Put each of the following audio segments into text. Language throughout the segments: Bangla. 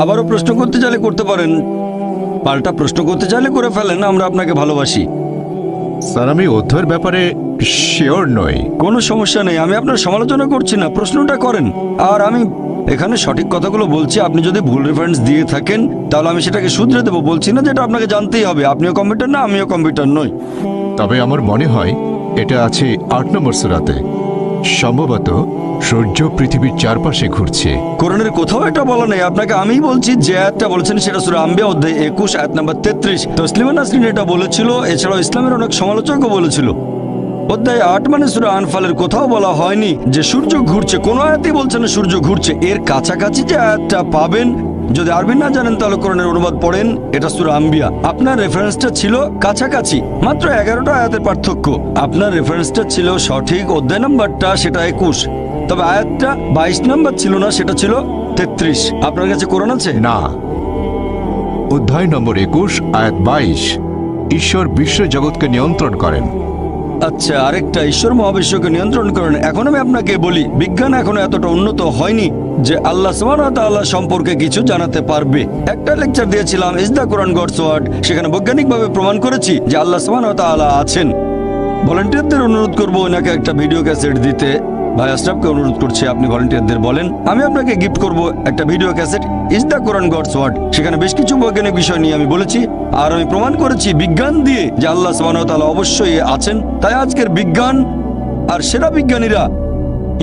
আবারও প্রশ্ন করতে চাইলে করতে পারেন। পাল্টা প্রশ্ন করতে চাইলে করে ফেলেন আমরা আপনাকে ভালোবাসি। স্যার আমি অধ্যয়ের ব্যাপারে শিওর নই। কোনো সমস্যা নেই আমি আপনার সমালোচনা করছি না প্রশ্নটা করেন। আর আমি এখানে সঠিক কথাগুলো বলছি আপনি যদি ভুল রেফারেন্স দিয়ে থাকেন তাহলে আমি সেটাকে শুধরে দেবো। বলছি না যেটা আপনাকে জানতেই হবে আপনিও কম্পিউটার না আমিও কম্পিউটার নই। তবে আমার মনে হয় এটা আছে আট নম্বর সুরাতে। সম্ভবত সূর্য পৃথিবীর চারপাশে ঘুরছে। কোরআনের কোথাও এটা বলা নেই। আপনাকে আমিই বলছি, যে আয়াতটা বলেছেন সেটা সুরা আম্বিয়া অধ্যায় একুশ, আয়াত নাম্বার তেত্রিশ। তসলিমা নাসরিন এটা বলেছিল, এছাড়াও ইসলামের অনেক সমালোচকও বলেছিল। অধ্যায় আট মানে সুরা আনফালের কোথাও বলা হয়নি যে সূর্য ঘুরছে। কোন আয়াতেই বলছে না সূর্য ঘুরছে। এর কাছাকাছি যে আয়াতটা পাবেন, যদি আরবি না জানেন তাহলে কোরআনের অনুবাদ পড়েন, এটা সুরা আম্বিয়া। আপনার রেফারেন্সটা ছিল কাছাকাছি, মাত্র এগারোটা আয়াতের পার্থক্য। আপনার রেফারেন্সটা ছিল সঠিক অধ্যায় নাম্বারটা, সেটা একুশ। তবে আয়াতটা বাইশ নাম্বার ছিল না সেটা ছিল তেত্রিশ। আপনার কাছে কোরআন আছে? না। অধ্যায় নম্বর একুশ আয়াত বাইশ। ঈশ্বর বিশ্ব জগৎকে নিয়ন্ত্রণ করেন। আচ্ছা আরেকটা ঈশ্বর মহাবিশ্বকে নিয়ন্ত্রণ করেন। এখন আমি আপনাকে বলি বিজ্ঞান এখনও এতটা উন্নত হয়নি যে আল্লাহ আল্লাহ সম্পর্কে কিছু জানাতে পারবে। একটা লেকচার দিয়েছিলাম is the Quran God's word সেখানে বৈজ্ঞানিকভাবে প্রমাণ করেছি যে আল্লাহ আল্লাহ আছেন। ভলেন্টিয়ারদের অনুরোধ করব ওনাকে একটা ভিডিও ক্যাসেট দিতে। ভাই আশরাফকে অনুরোধ করছি, আপনি ভলেন্টিয়ারদের বলেন। আমি আপনাকে গিফট করব একটা video cassette is the Quran God's word সেখানে বেশ কিছু বৈজ্ঞানিক বিষয় নিয়ে আমি বলেছি, আর আমি প্রমাণ করেছি বিজ্ঞান দিয়ে যে আল্লাহ সুবহানাহু অবশ্যই আছেন। তাই আজকের বিজ্ঞান আর সেরা বিজ্ঞানীরা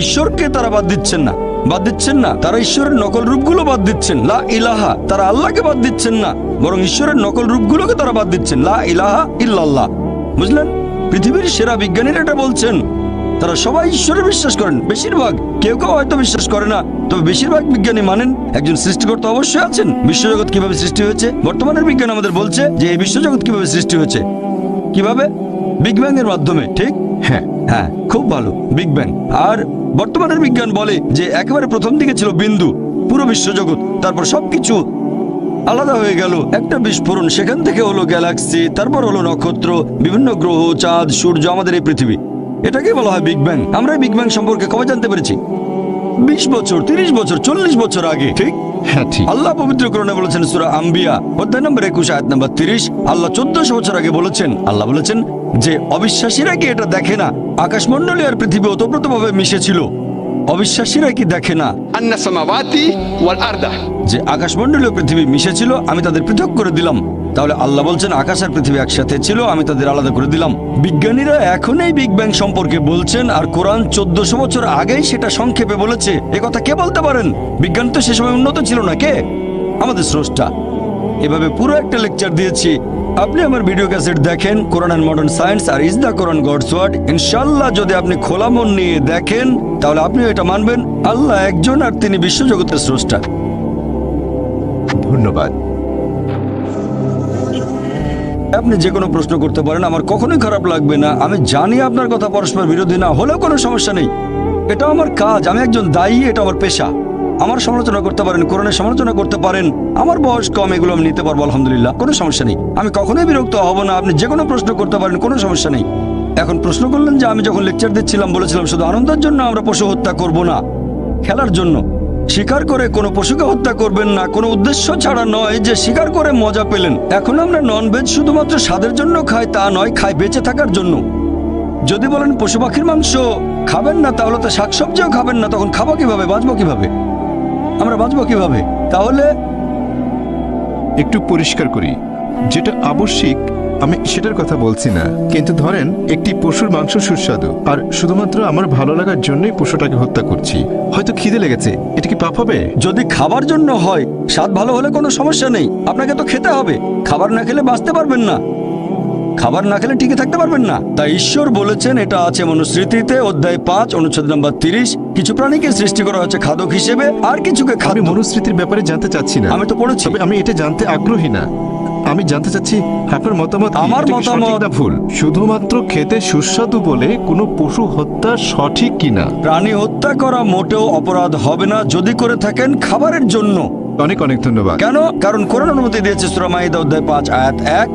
ঈশ্বরকে তারা বাদ দিচ্ছেন না। বাদ দিচ্ছেন না, তারা ঈশ্বরের নকল রূপগুলো বাদ দিচ্ছেন। লা ইলাহা, তারা আল্লাহকে বাদ দিচ্ছেন না, বরং ঈশ্বরের নকল রূপগুলোকে তারা বাদ দিচ্ছেন। লা ইলাহা ইল্লাল্লাহ। বুঝলেন? পৃথিবীর সেরা বিজ্ঞানীরা এটা বলছেন। তারা সবাই ঈশ্বরে বিশ্বাস করেন। বেশিরভাগ কেউ কেউ হয়তো বিশ্বাস করে না তবে বেশিরভাগ বিজ্ঞানী মানেন একজন সৃষ্টিকর্তা অবশ্যই আছেন। বিশ্বজগৎ কীভাবে সৃষ্টি হয়েছে? বর্তমানের বিজ্ঞান আমাদের বলছে যে এই বিশ্বজগৎ কীভাবে সৃষ্টি হয়েছে? কীভাবে? বিগ ব্যাং এর মাধ্যমে ঠিক? হ্যাঁ। হ্যাঁ খুব ভালো বিগ ব্যাং। আর বর্তমানের বিজ্ঞান বলে যে একেবারে প্রথম দিকে ছিল বিন্দু পুরো বিশ্বজগৎ তারপর সবকিছু আলাদা হয়ে গেল। একটা বিস্ফোরণ সেখান থেকে হলো গ্যালাক্সি তারপর হলো নক্ষত্র বিভিন্ন গ্রহ চাঁদ সূর্য আমাদের এই পৃথিবী। এটাকে বলা হয় বিগ ব্যাং আমরা বিগ ব্যাং সম্পর্কে কবে জানতে পেরেছি। বিশ বছর তিরিশ বছর চল্লিশ বছর আগে ঠিক? হ্যাঁ, আল্লাহ পবিত্র কোরআনে বলেছেন সুরা আম্বিয়া অধ্যায় নম্বর একুশ আয়াত নম্বর তিরিশ। আল্লাহ চোদ্দশো বছর আগে বলেছেন আল্লাহ বলেছেন যে অবিশ্বাসীরা কি এটা দেখে না? আকাশমন্ডলী আর পৃথিবী ওতপ্রোতভাবে মিশেছিল। অবিশ্বাসীরা কি দেখে না? যে আকাশমন্ডলীয় পৃথিবী মিশেছিল আমি তাদের পৃথক করে দিলাম। তাহলে আল্লাহ বলছেন, আকাশ আর পৃথিবী একসাথে ছিল, আমি তাদের আলাদা করে দিলাম। বিজ্ঞানীরা এখন এই বিগ ব্যাং সম্পর্কে বলছেন, আর কোরআন চোদ্দশো বছর আগেই সেটা সংক্ষেপে বলেছে। কথা কে বলতে পারেন? বিজ্ঞান তো সে সময় উন্নত ছিল না কে? আমাদের স্রষ্টা। এভাবে পুরো একটা লেকচার দিয়েছি। আপনি আমার ভিডিও ক্যাসেট দেখেন, কোরআন and modern science R is the Quran God's word. ইনশাল্লাহ যদি আপনি খোলা মন নিয়ে দেখেন, তাহলে আপনিও এটা মানবেন। আল্লাহ একজন, আর তিনি বিশ্বজগতের স্রষ্টা। ধন্যবাদ। আপনি যে কোনো প্রশ্ন করতে পারেন, আমার কখনোই খারাপ লাগবে না। আমি জানি আপনার কথা পরস্পর বিরোধী না, হলেও কোনো সমস্যা নেই। এটা আমার কাজ, আমি একজন দায়ী, এটা আমার পেশা। আমার সমালোচনা করতে পারেন, কোরআনের সমালোচনা করতে পারেন। আমার বয়স কম, এগুলো আমি নিতে পারব, আলহামদুলিল্লাহ, কোনো সমস্যা নেই। আমি কখনোই বিরক্ত হব না, আপনি যে কোনো প্রশ্ন করতে পারেন, কোনো সমস্যা নেই। এখন প্রশ্ন করলেন যে, আমি যখন লেকচার দিচ্ছিলাম, বলেছিলাম, শুধু আনন্দের জন্য আমরা পশু হত্যা করব না, খেলার জন্য। শিকার করে কোনো পশুকে হত্যা করবেন না, কোনো উদ্দেশ্য ছাড়া নয় যে শিকার করে মজা পেলেন। এখন আমরা ননভেজ শুধুমাত্র স্বাদের জন্য খাই, তা নয়, খাই বেঁচে থাকার জন্য। যদি বলেন পশু পাখির মাংস খাবেন না, তাহলে তো শাকসবজিও খাবেন না, তখন খাব কীভাবে, বাঁচবো কীভাবে? আমরা বাঁচবো কীভাবে? তাহলে একটু পরিষ্কার করি, যেটা আবশ্যিক আমি সেটার কথা বলছি না। কিন্তু ধরেন একটি পশুর মাংস সুস্বাদু আর শুধুমাত্র আমার ভালো লাগার জন্যই পশুটাকে হত্যা করছি। হয়তো খিদে লেগেছে। এটা কি পাপ হবে? যদি খাবার জন্য হয় স্বাদ ভালো হলে কোনো সমস্যা নেই। আপনাকে তো খেতে হবে। খাবার না খেলে বাঁচতে পারবেন না। খাবার না খেলে টিকে থাকতে পারবেন না। তাই ঈশ্বর বলেছেন এটা আছে মনুস্মৃতিতে অধ্যায় পাঁচ অনুচ্ছেদ নাম্বার তিরিশ। কিছু প্রাণীকে সৃষ্টি করা হচ্ছে খাদক হিসেবে আর কিছুকে খাদ্য মনুস্মৃতির ব্যাপারে জানতে চাচ্ছি না। আমি তো পড়েছি। আমি এটা জানতে আগ্রহী না। আমি জানতে চাচ্ছি আপনার মতামত কি? আমার এটা কি মতামত- না ভুল? শুধুমাত্র খেতে সুস্বাদু বলে কোনো পশু হত্যা সঠিক কিনা প্রাণী হত্যা করা মোটেও অপরাধ হবে না যদি করে থাকেন খাবারের জন্য। অনেক অনেক ধন্যবাদ। কেন? কারণ কোরআন অনুমতি দিয়েছে সূরা মাইদা অধ্যায় পাঁচ আয়াত এক।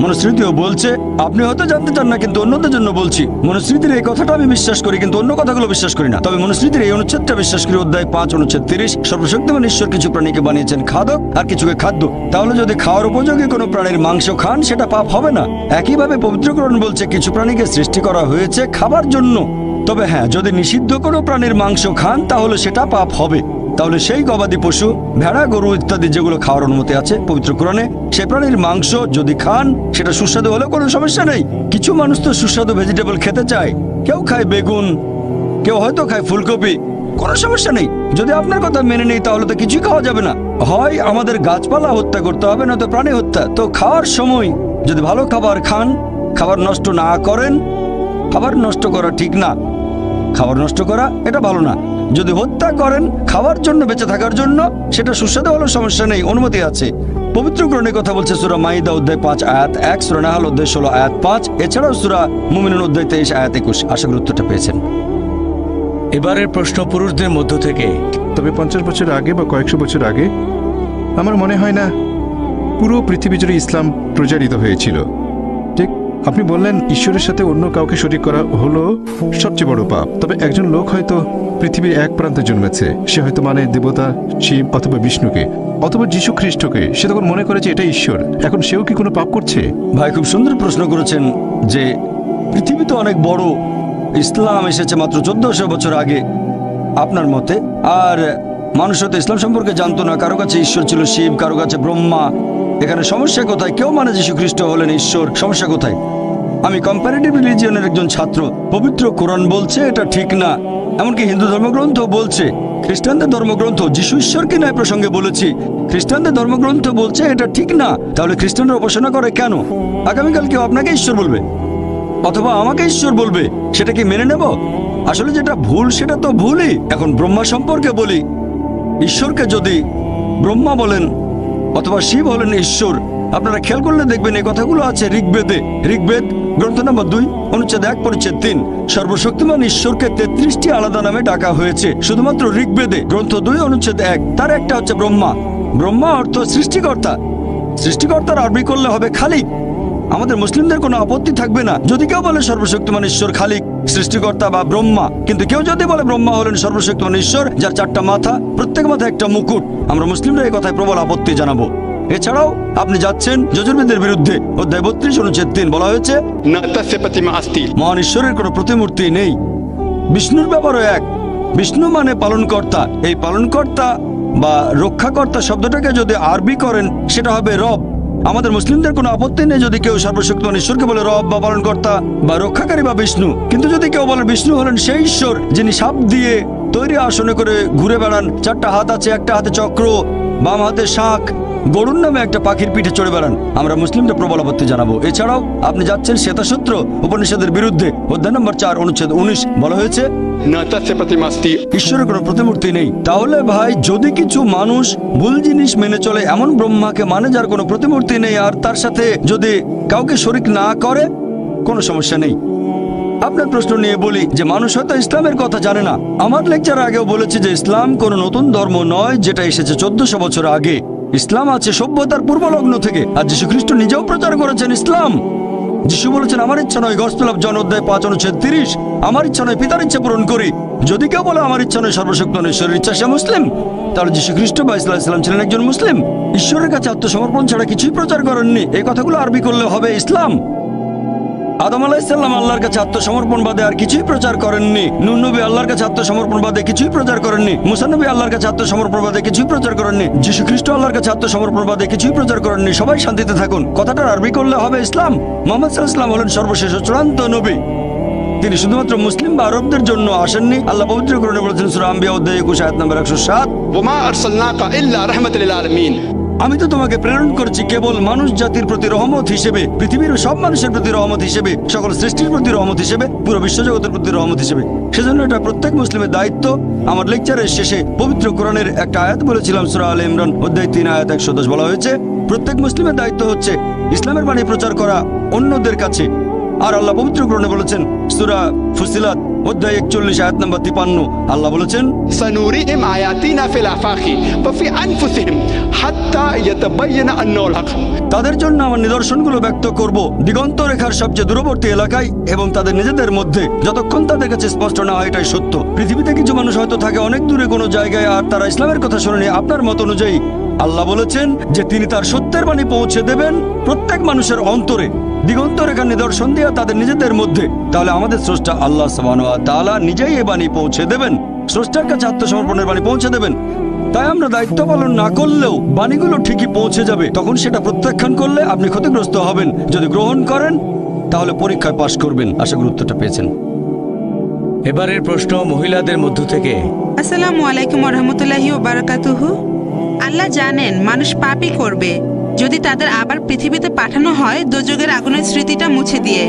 মনুস্মৃতিও বলছে, আপনি হয়তো জানতে চান না, কিন্তু অন্যদের জন্য বলছি। মনুস্মৃতির এই কথাটা আমি বিশ্বাস করি, কিন্তু অন্য কথাগুলো বিশ্বাস করি না। তবে মনুস্মৃতির এই অনুচ্ছেদটা বিশ্বাস করি, অধ্যায় পাঁচ, অনুচ্ছেদ তিরিশ, সর্বশক্তিমান ঈশ্বর কিছু প্রাণীকে বানিয়েছেন খাদক আর কিছুকে খাদ্য। তাহলে যদি খাওয়ার উপযোগী কোনো প্রাণীর মাংস খান, সেটা পাপ হবে না। একইভাবে পবিত্রকরণ বলছে, কিছু প্রাণীকে সৃষ্টি করা হয়েছে খাবার জন্য। তবে হ্যাঁ যদি নিষিদ্ধ কোনো প্রাণীর মাংস খান, তাহলে সেটা পাপ হবে। তাহলে সেই গবাদি পশু, ভেড়া, গরু ইত্যাদি যেগুলো খাওয়ার অনুমতি আছে পবিত্র কোরআনে, সে প্রাণীর মাংস যদি খান, সেটা সুস্বাদু হলেও কোনো সমস্যা নেই। কিছু মানুষ তো সুস্বাদু ভেজিটেবল খেতে চায়। কেউ খায় বেগুন, কেউ হয়তো খায় ফুলকপি, কোনো সমস্যা নেই। যদি আপনার কথা মেনে নেই, তাহলে তো কিছুই খাওয়া যাবে না। হয় আমাদের গাছপালা হত্যা করতে হবে না তো প্রাণী হত্যা। তো খাওয়ার সময় যদি ভালো খাবার খান, খাবার নষ্ট না করেন, খাবার নষ্ট করা ঠিক না। খাবার নষ্ট করা, এটা ভালো না। যদি হত্যা করেন খাওয়ার জন্য বেঁচে থাকার জন্য সেটা সুস্বাদু হলো সমস্যা নেই অনুমতি আছে। পবিত্র গ্রহণের কথা বলছে সুরা মাইদা অধ্যায় পাঁচ আয়াত এক সুরা নাহাল অধ্যায় ষোলো আয়াত পাঁচ এছাড়াও সুরা মুমিনুন অধ্যায় তেইশ আয়াত একুশ। আশা করি উত্তরটা পেয়েছেন। এবারের প্রশ্ন পুরুষদের মধ্য থেকে। তবে পঞ্চাশ বছর আগে বা কয়েকশো বছর আগে আমার মনে হয় না পুরো পৃথিবী জুড়ে ইসলাম প্রচারিত হয়েছিল। আপনি বললেন ঈশ্বরের সাথে অন্য কাউকে শরিক করা হলো সবচেয়ে বড় পাপ। তবে একজন লোক হয়তো পৃথিবীর এক প্রান্তে জন্মেছে। সে হয়তো মানে দেবতা, শিব অথবা বিষ্ণুকে, অথবা যীশু খ্রিস্টকে। সে তখন মনে করে যে এটা ঈশ্বর। এখন সেও কি কোনো পাপ করছে? ভাই, খুব সুন্দর প্রশ্ন করেছেন যে পৃথিবী তো অনেক বড় ইসলাম এসেছে মাত্র চোদ্দশো বছর আগে আপনার মতে। আর মানুষ হয়তো ইসলাম সম্পর্কে জানতো না। কারও কাছে ঈশ্বর ছিল শিব, কারও কাছে ব্রহ্মা এখানে সমস্যা কোথায়? কেউ মানে যীশু খ্রিস্ট হলেন ঈশ্বর। সমস্যা কোথায়? আমি কম্পারেটিভ রিলিজিয়নের একজন ছাত্র। পবিত্র কোরআন বলছে এটা ঠিক না। এমনকি হিন্দু ধর্মগ্রন্থ বলছে, খ্রিস্টানদের ধর্মগ্রন্থ যিশু ঈশ্বরকে নয় প্রসঙ্গে বলেছি। খ্রিস্টানদের ধর্মগ্রন্থ বলছে এটা ঠিক না। তাহলে খ্রিস্টানরা উপাসনা করে কেন? আগামীকাল কেউ আপনাকে ঈশ্বর বলবে? অথবা আমাকে ঈশ্বর বলবে? সেটা কি মেনে নেব? আসলে যেটা ভুল, সেটা তো ভুলই। এখন ব্রহ্মা সম্পর্কে বলি। ঈশ্বরকে যদি ব্রহ্মা বলেন অথবা শিব হলেন ঈশ্বর। আপনারা খেয়াল করলে দেখবেন এই কথাগুলো আছে ঋগ্বেদে। ঋগ্বেদ, গ্রন্থ নম্বর দুই, অনুচ্ছেদ এক, পরিচ্ছেদ তিন। সর্বশক্তিমান ঈশ্বরকে তেত্রিশটি আলাদা নামে ডাকা হয়েছে। শুধুমাত্র ঋগ্বেদে, গ্রন্থ দুই, অনুচ্ছেদ এক। তার একটা হচ্ছে ব্রহ্মা। ব্রহ্মা অর্থ সৃষ্টিকর্তা। সৃষ্টিকর্তার আরবি করলে হবে খালিক। আমাদের মুসলিমদের কোনো আপত্তি থাকবে না। যদি কেউ বলে সর্বশক্তিমান ঈশ্বর খালিক সৃষ্টিকর্তা বা ব্রহ্মা। কিন্তু কেউ যদি বলে ব্রহ্মা হলেন সর্বশ্রেষ্ঠ ঈশ্বর যার চারটা মাথা প্রত্যেক মাথা একটা মুকুট আমরা মুসলিমরা এই কথায় প্রবল আপত্তি জানাব। এছাড়াও আপনি যাচ্ছেন যজুর্বেদের বিরুদ্ধে অধ্যায় বত্রিশ অনুচ্ছেদ তিন বলা হয়েছে মহান ঈশ্বরের কোনো প্রতিমূর্তি নেই। বিষ্ণুর ব্যাপারও এক। বিষ্ণু মানে পালনকর্তা। এই পালনকর্তা বা রক্ষাকর্তা শব্দটাকে যদি আরবি করেন সেটা হবে রব। আমাদের মুসলিমদের কোনো আপত্তি নেই যদি কেউ সর্বশক্তিমান ঈশ্বরকে বলে রব বা পালনকর্তা বা রক্ষাকারী বা বিষ্ণু। কিন্তু যদি কেউ বলেন বিষ্ণু হলেন সেই ঈশ্বর, যিনি সাপ দিয়ে তৈরি আসনে করে ঘুরে বেড়ান, চারটা হাত আছে, একটা হাতে চক্র, বাম হাতে শাঁখ গরুর নামে একটা পাখির পিঠে চড়ে বেড়ান। আমরা মুসলিমদের প্রবল আপত্তি জানাব। এছাড়াও আপনি যাচ্ছেন শ্বেতাসূত্র উপনিষদের বিরুদ্ধে। অধ্যায় নম্বর চার অনুচ্ছেদ উনিশ বলা হয়েছে ঈশ্বরের কোনো প্রতিমূর্তি নেই। তাহলে ভাই যদি কিছু মানুষ ভুল জিনিস মেনে চলে এমন ব্রহ্মাকে মানে যার কোনো প্রতিমূর্তি নেই আর তার সাথে যদি কাউকে শরিক না করে কোনো সমস্যা নেই। আপনার প্রশ্ন নিয়ে বলি যে মানুষ হয়তো ইসলামের কথা জানে না। আমার লেকচার আগেও বলেছি যে ইসলাম কোনো নতুন ধর্ম নয় যেটা এসেছে চোদ্দশো বছর আগে। ইসলাম আছে সভ্যতার পূর্বলগ্ন থেকে। আর যীশু খ্রিস্ট নিজেও প্রচার করেছেন ইসলাম। যিশু বলেছেন, আমার ইচ্ছা নয় গসপেল অফ জন অধ্যায় পাঁচ, অনুচ্ছেদ তিরিশ। আমার ইচ্ছা নয় পিতার ইচ্ছা পূরণ করি। যদি কেউ বলে, আমার ইচ্ছা নয় সর্বশক্ত ঈশ্বরের ইচ্ছা, সে মুসলিম। তাহলে যীশু খ্রিস্ট বা ইসলাম ইসলাম ছিলেন একজন মুসলিম। ঈশ্বরের কাছে আত্মসমর্পণ ছাড়া কিছুই প্রচার করেননি। এই কথাগুলো আরবি করলে হবে ইসলাম। আদম আলাহিসাল্লাম আল্লাহর কাছে আত্মসমর্পণ বাদে আর কিছুই প্রচার করেননি। নুনবী আল্লাহর কাছে আত্মসমর্পণ বাদে কিছুই প্রচার করেননি। মুসানবী আল্লাহর কাছে আত্মসমর্পণ বাদে কিছুই প্রচার করেননি। যিশু খ্রিস্ট আল্লাহর কাছে আত্মসমর্পণ বাদে কিছুই প্রচার করেননি। সবাই শান্তিতে থাকুন। কথাটার আরবি করলে হবে ইসলাম। মোহাম্মদ সাল্লাহ হলেন সর্বশেষ চূড়ান্ত নবী। তিনি শুধুমাত্র মুসলিম বা আরবদের জন্য আসেননি। আল্লাহ পবিত্র করণে বলেছেন সুরাম্বিয়া অধ্যায় একুশ, আয়াত নম্বর একশো সাত। বোমা আর সাল্লাকা ইল্লা রহমতুল্লাহ আলমিন। আমি তো তোমাকে প্রেরণ করছি কেবল মানুষ জাতির প্রতি রহমত হিসেবে, পৃথিবীর সব মানুষের প্রতি রহমত হিসেবে, সকল সৃষ্টির প্রতি রহমত হিসেবে, পুরো বিশ্বজগতের প্রতি রহমত হিসেবে। সেজন্য এটা প্রত্যেক মুসলিমের দায়িত্ব। আমার লেকচারের শেষে পবিত্র কোরআনের একটা আয়াত বলেছিলাম, সুরা আল ইমরান, অধ্যায় তিন, আয়াত একশো দশ বলা হয়েছে। প্রত্যেক মুসলিমের দায়িত্ব হচ্ছে ইসলামের বাণী প্রচার করা অন্যদের কাছে। আর আল্লাহ পবিত্র গ্রহণে বলেছেন, সুরা ফুসিলাত, অধ্যায় একচল্লিশ, আয়াত নম্বর তিপান্ন, আল্লাহ বলেছেন সানুরি এম আয়াতি না ফাখি বা ফি আনফুসিহিম। তাদের জন্য আমার নিদর্শনগুলো ব্যক্ত করব। দিগন্ত রেখার সবচেয়ে দূরবর্তী এলাকায় এবং তাদের নিজেদের মধ্যে যতক্ষণ তাদের কাছে স্পষ্ট না হয় এটাই সত্য। পৃথিবীতে কিছু মানুষ হয়তো থাকে অনেক দূরে কোনো জায়গায় আর তারা ইসলামের কথা শুনেনি। আপনার মত অনুযায়ী আল্লাহ বলেছেন যে তিনি তার সত্যের বাণী পৌঁছে দেবেন প্রত্যেক মানুষের অন্তরে। দিগন্ত রেখার নিদর্শন দিয়ে তাদের নিজেদের মধ্যে। তাহলে আমাদের স্রষ্টা আল্লাহ তাআলা নিজেই এ বাণী পৌঁছে দেবেন। স্রষ্টার কাছে আত্মসমর্পণের বাণী পৌঁছে দেবেন। তাই আমরা দায়িত্ব পালন না করলেও বাণীগুলো ঠিকই পৌঁছে যাবে। তখন সেটা প্রত্যাখ্যান করলে আপনি ক্ষতিগ্রস্ত হবেন। যদি গ্রহণ করেন তাহলে পরীক্ষায় পাশ করবেন। আশা গুরুত্বটা পেয়েছেন। এবারের প্রশ্ন মহিলাদের মধ্য থেকে। আসসালামু আলাইকুম রহমতুল্লাহি বারাকাতুহু আল্লাহ জানেন মানুষ পাপই করবে। যদি তাদের আবার পৃথিবীতে পাঠানো হয় দোজগের আগুনের স্মৃতিটা মুছে দিয়ে।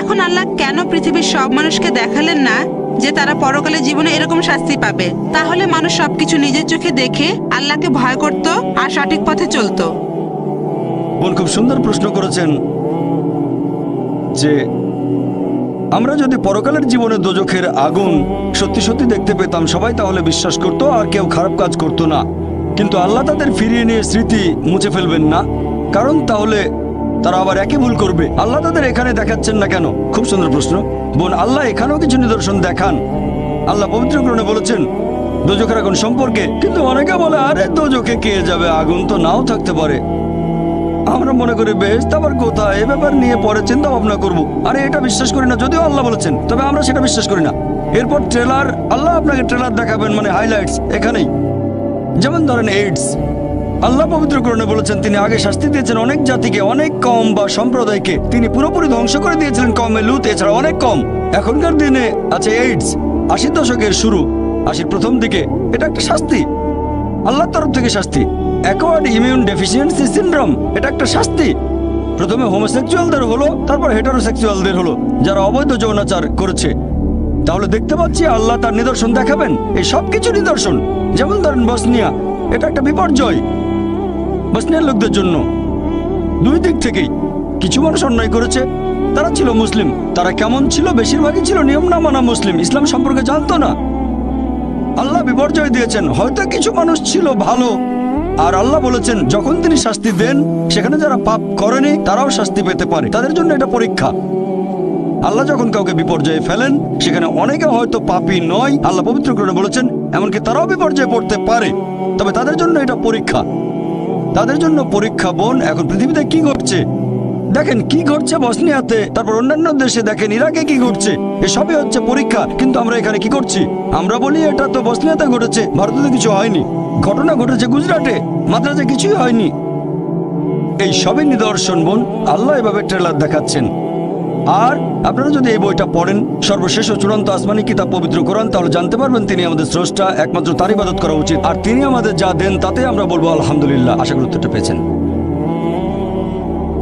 এখন আল্লাহ কেন পৃথিবীর সব মানুষকে দেখালেন না? যে তারা পরকালে জীবনে এরকম শাস্তি পাবে। তাহলে মানুষ সবকিছু নিজের চোখে দেখে আল্লাহকে ভয় করত আর সঠিক পথে চলতো। বোন খুব সুন্দর প্রশ্ন করেছেন যে, আমরা যদি পরকালের জীবনে দোজখের আগুন সত্যি সত্যি দেখতে পেতাম, সবাই তাহলে বিশ্বাস করত আর কেউ খারাপ কাজ করত না। কিন্তু আল্লাহ তাদের ফিরিয়ে নিয়ে স্মৃতি মুছে ফেলবেন না। কারণ তাহলে তারা আবার একই ভুল করবে। আল্লাহ তাদের এখানে দেখাচ্ছেন না কেন? খুব সুন্দর প্রশ্ন। বোন, আল্লাহ এখানেও কিছু নিদর্শন দেখান। আল্লাহ পবিত্রকরণে বলেছেন, দোজখের আগুন সম্পর্কে। কিন্তু অনেকে বলে, আরে, দোজখে কে যাবে? আগুন তো নাও থাকতে পারে। আমরা মনে করি, বেশ আবার কোথায়? এ ব্যাপার নিয়ে পরে চিন্তা ভাবনা করব। আরে, এটা বিশ্বাস করি না, যদিও আল্লাহ বলেছেন, তবে আমরা সেটা বিশ্বাস করি না। এরপর ট্রেলার, আল্লাহ আপনাকে ট্রেলার দেখাবেন মানে হাইলাইটস, এখানেই। যেমন ধরেন, এইডস। আল্লাহ পবিত্র পবিত্রকরণে বলেছেন, তিনি আগে শাস্তি দিয়েছেন অনেক জাতিকে, অনেক কম বা সম্প্রদায়কে। তিনি পুরোপুরি ধ্বংস করে দিয়েছিলেন কমে লুত এছাড়া অনেক কম। এখনকার দিনে আছে এইডস আশির দশকের শুরু, আশির প্রথম দিকে। এটা একটা শাস্তি। আল্লাহর তরফ থেকে শাস্তি। অ্যাকোয়ার্ড ইমিউন ডেফিসিয়েন্সি সিনড্রোম এটা একটা শাস্তি। প্রথমে হোমোসেক্সুয়ালদের হলো, তারপর হেটারোসেক্সুয়ালদের হলো, যারা অবৈধ যৌনাচার করেছে। তাহলে দেখতে পাচ্ছি আল্লাহ তার নিদর্শন দেখাবেন। এই সব কিছু নিদর্শন। যেমন ধরেন বসনিয়া, এটা একটা বিপর্যয়। বসনিয়ার লোকদের জন্য। দুই দিক থেকেই কিছু মানুষ অন্যায় করেছে। তারা ছিল মুসলিম। তারা কেমন ছিল, বেশিরভাগই ছিল নিয়ম না মানা মুসলিম। ইসলাম সম্পর্কে জানতো না। আল্লাহ বিপর্যয় দিয়েছেন। হয়তো কিছু মানুষ ছিল ভালো। আর আল্লাহ বলেছেন, যখন তিনি শাস্তি দেন, সেখানে যারা পাপ করেনি, তারাও শাস্তি পেতে পারে। তাদের জন্য এটা পরীক্ষা। আল্লাহ যখন কাউকে বিপর্যয়ে ফেলেন, সেখানে অনেকে হয়তো পাপী নয়। আল্লাহ পবিত্র করে বলেছেন, এমনকি তারাও বিপর্যয়ে পড়তে পারে। তবে তাদের জন্য এটা পরীক্ষা। তাদের জন্য পরীক্ষা বোন, এখন পৃথিবীতে কি ঘটছে? দেখেন কি ঘটছে বসনিয়াতে, তারপর অন্যান্য দেশে দেখেন ইরাকে কি ঘটছে। এসবই হচ্ছে পরীক্ষা, কিন্তু আমরা এখানে কি করছি? আমরা বলি এটা তো বসনিয়াতে ঘটেছে, ভারতে কিছু হয়নি। ঘটনা ঘটেছে গুজরাটে, মাদ্রাজে কিছুই হয়নি। এই সবই নিদর্শন বোন, আল্লাহ এভাবে ট্রেলার দেখাচ্ছেন। আর আপনারা যদি এই বইটা পড়েন সর্বশেষ ও চূড়ান্ত আসমানি কিতাব পবিত্র কোরআন তাহলে জানতে পারবেন তিনি আমাদের স্রষ্টা একমাত্র তার ইবাদত করা উচিত। আর তিনি আমাদের যা দেন তাতে আমরা বলব আলহামদুলিল্লাহ। আশা করি উত্তরটা পেয়েছেন।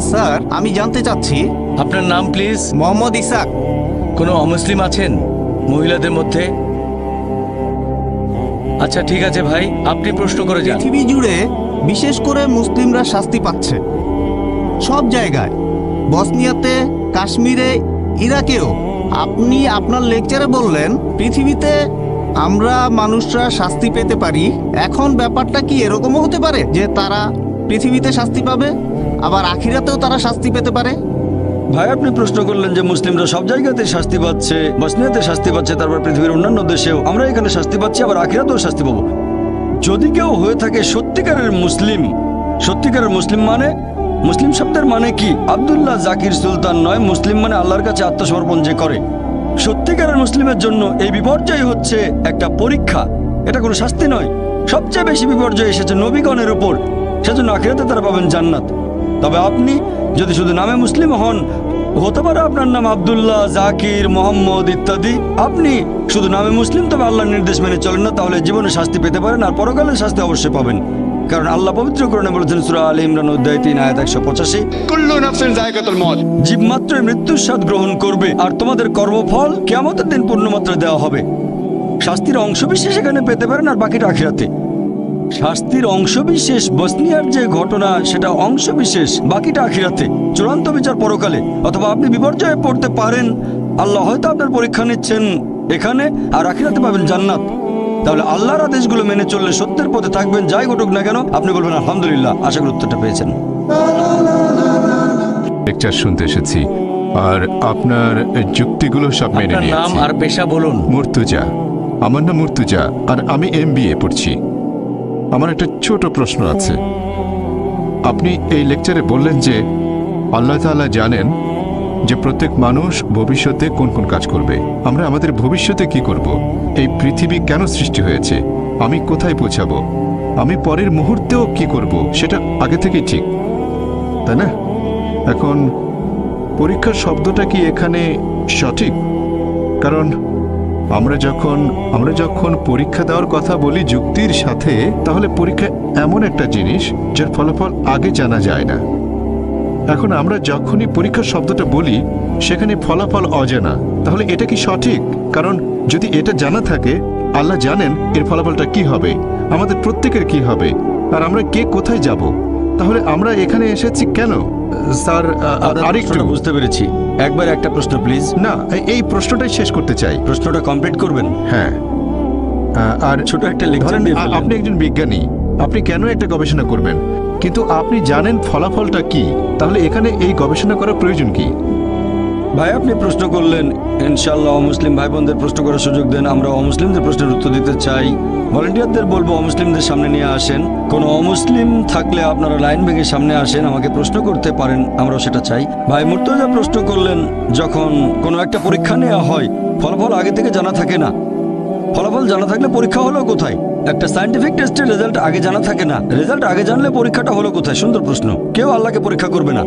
স্যার আমি জানতে চাচ্ছি আপনার নাম প্লিজ? মোহাম্মদ ইসাক। কোনো অমুসলিম আছেন? মহিলাদের মধ্যে? আচ্ছা ঠিক আছে ভাই আপনি প্রশ্ন করে যান। পৃথিবী জুড়ে বিশেষ করে মুসলিমরা শাস্তি পাচ্ছে। সব জায়গায়। বসনিয়াতে কাশ্মীরে ইরাকেও। আপনি আপনার লেকচারে বললেন, পৃথিবীতে আমরা মানুষরা শাস্তি পেতে পারি। এখন ব্যাপারটা কি এরকমও হতে পারে যে তারা পৃথিবীতে শাস্তি পাবে, আবার আখিরাতেও তারা শাস্তি পেতে পারে? ভাই, আপনি প্রশ্ন করলেন যে মুসলিমরা সব জায়গাতে শাস্তি পাচ্ছে, বসনিয়াতে শাস্তি পাচ্ছে, তারপর পৃথিবীর অন্যান্য দেশেও। আমরা এখানে শাস্তি পাচ্ছি, আবার আখিরাতেও শাস্তি পাবো। যদি কেউ হয়ে থাকে সত্যিকারের মুসলিম সত্যিকারের মুসলিম মানে মুসলিম শব্দের মানে কি? আবদুল্লাহ জাকির সুলতান নয়, মুসলিম মানে আল্লাহর কাছে আত্মসমর্পণ যে করে। সত্যিকারের মুসলিমের জন্য এই বিপর্যয় হচ্ছে একটা পরীক্ষা। এটা কোনো শাস্তি নয়। সবচেয়ে বেশি বিপর্যয় এসেছে নবীগণের উপর। সেজন্য আখিরাতে তারা পাবেন জান্নাত। তবে আপনি যদি শুধু নামে মুসলিম হন, হতে পারে আপনার নাম আব্দুল্লাহ, জাকির, মোহাম্মদ ইত্যাদি। আপনি শুধু নামে মুসলিম, তবে আল্লাহর নির্দেশ মেনে চলেন না, তাহলে জীবনে শাস্তি পেতে পারেন আর পরকালের শাস্তি অবশ্যই পাবেন। কারণ আল্লাহ পবিত্র করণে বলেছেন সুরা আলে ইমরান অধ্যায় তিন আয়াত একশো পঁচাশি জীব মাত্রই মৃত্যুর স্বাদ গ্রহণ করবে আর তোমাদের কর্মফল কিয়ামতের দিন পূর্ণমাত্রায় দেওয়া হবে। শাস্তির অংশবিশেষ এখানে পেতে পারেন আর বাকিটা আখিরাতে। শাস্তির অংশবিশেষ বসনিয়ার যে ঘটনা সেটা অংশবিশেষ বাকিটা আখিরাতে। চূড়ান্ত বিচার পরকালে। অথবা আপনি বিপর্যয়ে পড়তে পারেন। আল্লাহ হয়তো আপনার পরীক্ষা নিচ্ছেন এখানে আর আখিরাতে পাবেন জান্নাত। তাহলে আল্লাহর আদেশগুলো মেনে চললে সত্যের পথে থাকবেন যাই ঘটুক না কেন আপনি বলবেন আলহামদুলিল্লাহ আশা করি উত্তরটা পেয়েছেন। লেকচার শুনতে এসেছি। আর আপনার যুক্তিগুলো সব মেনে আপনার নাম আর পেশা বলুন। মুর্তুজা। আমার নাম মুর্তুজা আর আমি এম পড়ছি। আমার একটা ছোট প্রশ্ন আছে। আপনি এই লেকচারে বললেন যে আল্লাহ তাআলা জানেন যে প্রত্যেক মানুষ ভবিষ্যতে কোন কোন কাজ করবে। আমরা আমাদের ভবিষ্যতে কি করব? এই পৃথিবী কেন সৃষ্টি হয়েছে? আমি কোথায় পৌঁছাবো? আমি পরের মুহূর্তেও কি করব? সেটা আগে থেকেই ঠিক। তাই না? এখন পরীক্ষা শব্দটা কি এখানে সঠিক? কারণ আমরা যখন আমরা যখন পরীক্ষা দেওয়ার কথা বলি যুক্তির সাথে, তাহলে পরীক্ষা এমন একটা জিনিস যার ফলাফল আগে জানা যায় না। এখন আমরা যখনই পরীক্ষা শব্দটা বলি সেখানে ফলাফল অজানা। তাহলে এটা কি সঠিক? কারণ যদি এটা জানা থাকে আল্লাহ জানেন এর ফলাফলটা কি হবে আমাদের প্রত্যেকের কি হবে আর আমরা কে কোথায় যাব। তাহলে আমরা এখানে এসেছি কেন? স্যার আরেকটু। বুঝতে পেরেছি। একবার একটা প্রশ্ন প্লিজ। না এই- প্রশ্নটাই শেষ করতে চাই। প্রশ্নটা কমপ্লিট করবেন? হ্যাঁ। আর ছোট একটা ফেললেন। আপনি একজন বিজ্ঞানী। আপনি কেন একটা গবেষণা করবেন? কিন্তু আপনি জানেন ফলাফলটা কি? তাহলে এখানে এই গবেষণা করার প্রয়োজন কি? ভাই, আপনি প্রশ্ন করলেন ইনশাল্লাহ অমুসলিম ভাই বোনদের প্রশ্ন করার সুযোগ দেন, আমরা অমুসলিমদের প্রশ্নের উত্তর দিতে চাই। ভলেন্টিয়ারদের বলব, অমুসলিমদের সামনে নিয়ে আসেন। কোনো অমুসলিম থাকলে আপনারা লাইন ভেঙে সামনে আসেন, আমাকে প্রশ্ন করতে পারেন, আমরাও সেটা চাই। ভাই, মুর্তজা প্রশ্ন করলেন, যখন কোনো একটা পরীক্ষা নেওয়া হয়, ফলাফল আগে থেকে জানা থাকে না। ফলাফল জানা থাকলে পরীক্ষা হলো কোথায়? একটা সায়েন্টিফিক টেস্টের রেজাল্ট আগে জানা থাকে না। রেজাল্ট আগে জানলে পরীক্ষাটা হলো কোথায়? সুন্দর প্রশ্ন। কেউ আল্লাহকে পরীক্ষা করবে না।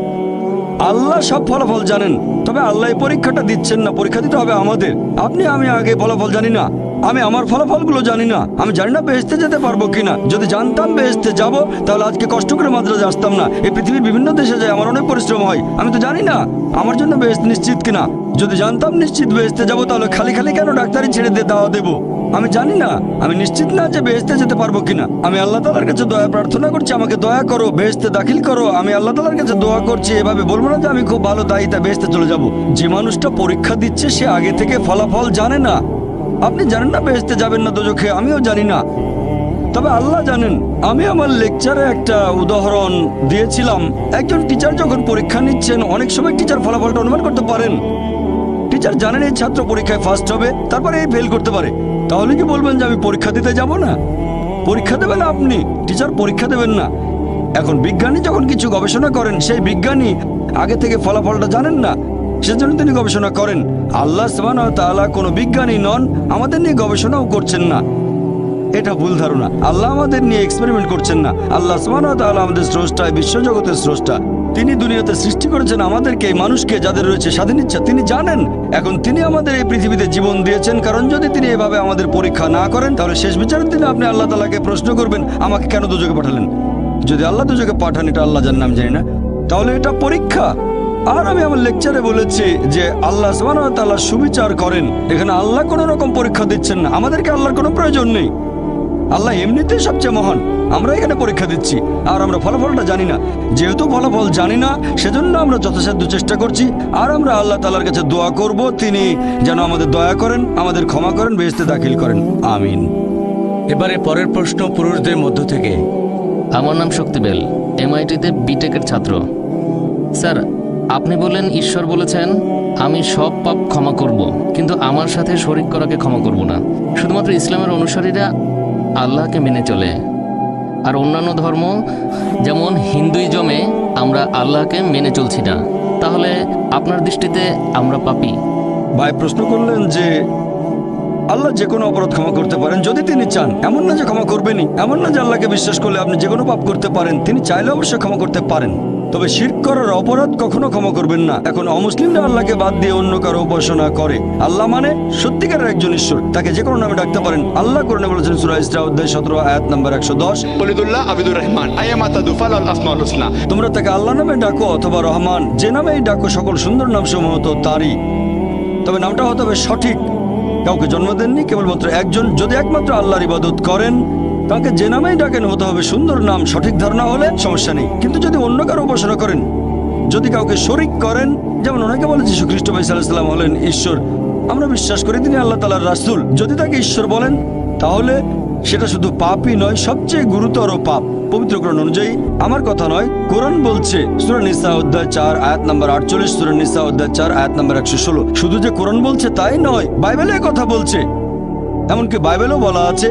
আল্লাহ সব ফলাফল জানেন, তবে আল্লাহ পরীক্ষাটা দিচ্ছেন না। পরীক্ষা দিতে হবে আমাদের। আপনি, আমি আগে ফলাফল জানি না। আমি আমার ফলাফলগুলো জানি না। আমি জানি না বেহেস্তে যেতে পারব কিনা। যদি জানতাম বেহেস্তে যাব, তাহলে আজকে কষ্ট করে মাদ্রাজে আসতাম না। এই পৃথিবীর বিভিন্ন দেশে যায়, আমার অনেক পরিশ্রম হয়। আমি তো জানি না। আমার জন্য বেহেস্ত নিশ্চিত কিনা? যদি জানতাম নিশ্চিত বেহেস্তে যাব, তাহলে খালি খালি কেন ডাক্তারি ছেড়ে দিয়ে দাওয়া দেবো? আমি জানি না, আমি নিশ্চিত না যে বেহেস্তে যেতে পারব কিনা। আমি আল্লাহ তালার কাছে দয়া প্রার্থনা করছি, আমাকে দয়া করো বেহেস্তে দাখিল করো। আমি আল্লাহ তালার কাছে দোয়া করছি, এভাবে বলব না যে আমি খুব ভালো দায়িতা বেহেস্তে চলে যাব। যে মানুষটা পরীক্ষা দিচ্ছে, সে আগে থেকে ফলাফল জানে না। আপনি জানেন না বেহেস্তে যাবেন না দোজখে, আমিও জানি না। তবে আল্লাহ জানেন, আমি আমার লেকচারে একটা উদাহরণ দিয়েছিলাম। একজন টিচার যখন পরীক্ষা নিচ্ছেন, অনেক সময় টিচার ফলাফলটা অনুমান করতে পারেন। টিচার জানেন এই ছাত্র পরীক্ষায় ফার্স্ট হবে, তারপরে এই ফেল করতে পারে। তাহলে কি বলবেন যে আমি পরীক্ষা দিতে যাব না? পরীক্ষা দেবেন আপনি টিচার পরীক্ষা দেবেন না। এখন বিজ্ঞানী যখন কিছু গবেষণা করেন, সেই বিজ্ঞানী আগে থেকে ফলাফলটা জানেন না, সেজন্য তিনি গবেষণা করেন। আল্লাহ ওয়া তাআলা কোনো বিজ্ঞানী নন, আমাদের নিয়ে গবেষণাও করছেন না। এটা ভুল ধারণা। আল্লাহ আমাদের নিয়ে এক্সপেরিমেন্ট করছেন না। আল্লাহ আমাদের স্রষ্টা বিশ্বজগতের স্রষ্টা। তিনি দুনিয়াতে সৃষ্টি করেছেন আমাদেরকে, এই মানুষকে যাদের রয়েছে স্বাধীন ইচ্ছা, তিনি জানেন। এখন তিনি আমাদের এই পৃথিবীতে জীবন দিয়েছেন, কারণ যদি তিনি এভাবে আমাদের পরীক্ষা না করেন, তাহলে শেষ বিচারের দিনে আপনি আল্লাহ তালাকে প্রশ্ন করবেন, আমাকে কেন দুযোগে পাঠালেন? যদি আল্লাহ দুযোগে পাঠান, এটা আল্লাহ জান নাম জানি না। তাহলে এটা পরীক্ষা। আর আমি আমার লেকচারে বলেছি যে আল্লাহ সুবিচার করেন। এখানে আল্লাহ কোনো রকম পরীক্ষা দিচ্ছেন না। আমাদেরকে আল্লাহর কোনো প্রয়োজন নেই। আল্লাহ এমনিতেই সবচেয়ে মহান। আমরা এখানে পরীক্ষা দিচ্ছি আর আমরা ফলাফলটা জানি না। যেহেতু ফলাফল জানি না সেজন্য আমরা যথাসাধ্য চেষ্টা করছি আর আমরা আল্লাহ তালার কাছে দোয়া করব তিনি যেন আমাদের দয়া করেন আমাদের ক্ষমা করেন বেহেস্তে দাখিল করেন। আমিন। এবারে পরের প্রশ্ন পুরুষদের মধ্য থেকে। আমার নাম শক্তিবেল এমআইটিতে বিটেকের ছাত্র। স্যার আপনি বললেন ঈশ্বর বলেছেন আমি সব পাপ ক্ষমা করব কিন্তু আমার সাথে শরিক করাকে ক্ষমা করব না। শুধুমাত্র ইসলামের অনুসারীরা আল্লাহকে মেনে চলে। আর অন্যান্য ধর্ম, যেমন হিন্দুইজমে আমরা আল্লাহকে মেনে চলছি না। তাহলে আপনার দৃষ্টিতে আমরা পাপী। ভাই, প্রশ্ন করলেন যে আল্লাহ যে কোনো অপরাধ ক্ষমা করতে পারেন যদি তিনি চান। এমন না যে ক্ষমা করবেনই। এমন না যে আল্লাহকে বিশ্বাস করলে আপনি যে কোনো পাপ করতে পারেন। তিনি চাইলে অবশ্যই ক্ষমা করতে পারেন। তবে শির করার অপরাধ কখনো ক্ষমা করবেন না। এখন অমুসলিমরা আল্লাহকে বাদ দিয়ে অন্য কারও উপাসনা করে। আল্লাহ মানে সত্যিকারের একজন ঈশ্বর। তাকে যে কোনো নামে ডাকতে পারেন। আল্লাহ করে বলেছেন সুরা ইসরা অধ্যায় সতেরো আয়াত নাম্বার একশো দশ। আবিদুর রহমান আয়ামা তাদুফাল আল আসমাউল হুসনা। তোমরা তাকে আল্লাহ নামে ডাকো অথবা রহমান। যে নামেই ডাকো সকল সুন্দর নাম সমূহ তো তারই। তবে নামটা হতে হবে সঠিক। কাউকে জন্ম দেননি কেবলমাত্র একজন। যদি একমাত্র আল্লাহর ইবাদত করেন তাকে যে নামেই ডাকেন হতে হবে, সুন্দর নাম, সঠিক ধারণা হলে সমস্যা নেই। কিন্তু যদি অন্য কারও উপাসনা করেন, যদি কাউকে শরিক করেন, যেমন অনেকে বলে যীশু খ্রিস্ট ভাই সাল্লাম হলেন ঈশ্বর, আমরা বিশ্বাস করি তিনি আল্লাহ তালার রাসুল। যদি তাকে ঈশ্বর বলেন, তাহলে সেটা শুধু পাপই নয়, সবচেয়ে গুরুতর পাপ। পবিত্র কোরআন অনুযায়ী, আমার কথা নয়, কোরআন বলছে, সুরা নিসা অধ্যায় চার, আয়াত নাম্বার আটচল্লিশ, সুরা নিসা অধ্যায় চার, আয়াত নাম্বার একশো ষোলো। শুধু যে কোরআন বলছে তাই নয়, বাইবেলে কথা বলছে। এমনকি বাইবেলও বলা আছে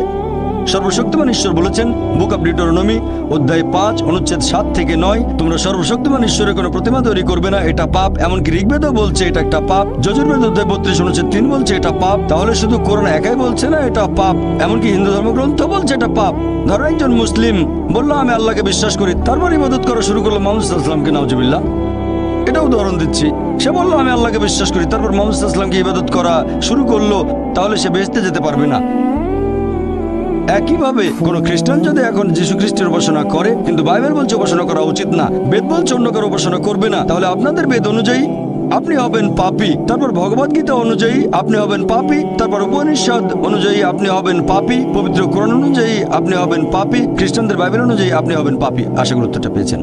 সর্বশক্তিমান ঈশ্বর বলেছেন, বুক অব ডিটোরনমি অধ্যায় পাঁচ, অনুচ্ছেদ সাত থেকে নয়, তোমরা সর্বশক্তিমান ঈশ্বরের কোনো প্রতিমা তৈরি করবে না, এটা পাপ। এমনকি ঋগ্বেদও বলছে, এটা একটা পাপ। যজুর্বেদ অধ্যায় বত্রিশ, অনুচ্ছেদ তিন বলছে, এটা পাপ। তাহলে শুধু করোনা একাই বলছে না, এটা পাপ। এমনকি হিন্দু ধর্মগ্রন্থ বলছে, এটা পাপ। ধরো একজন মুসলিম বলল, আমি আল্লাহকে বিশ্বাস করি। তারপর ইবাদত করা শুরু করল মোহাম্মদ ইসলামকে নওজবিল্লা এটা উদাহরণ দিচ্ছি। সে বলল, আমি আল্লাহকে বিশ্বাস করি। তারপর মোহাম্মদ ইসলামকে ইবাদত করা শুরু করল, তাহলে সে বেহেস্তে যেতে পারবে না। একইভাবে কোন খ্রিস্টান যদি এখন যীশু খ্রিস্টের উপাসনা করে, কিন্তু বাইবেল বলছে উপাসনা করা উচিত না, বেদ বলছে অন্য কারও উপাসনা করবে না, তাহলে আপনাদের বেদ অনুযায়ী আপনি হবেন পাপি, তারপর ভগবদ গীতা অনুযায়ী আপনি হবেন পাপি, তারপর উপনিষদ অনুযায়ী আপনি হবেন পাপি, পবিত্র কোরআন অনুযায়ী আপনি হবেন পাপি, খ্রিস্টানদের বাইবেল অনুযায়ী আপনি হবেন পাপি। আশা গুরুত্বটা পেয়েছেন।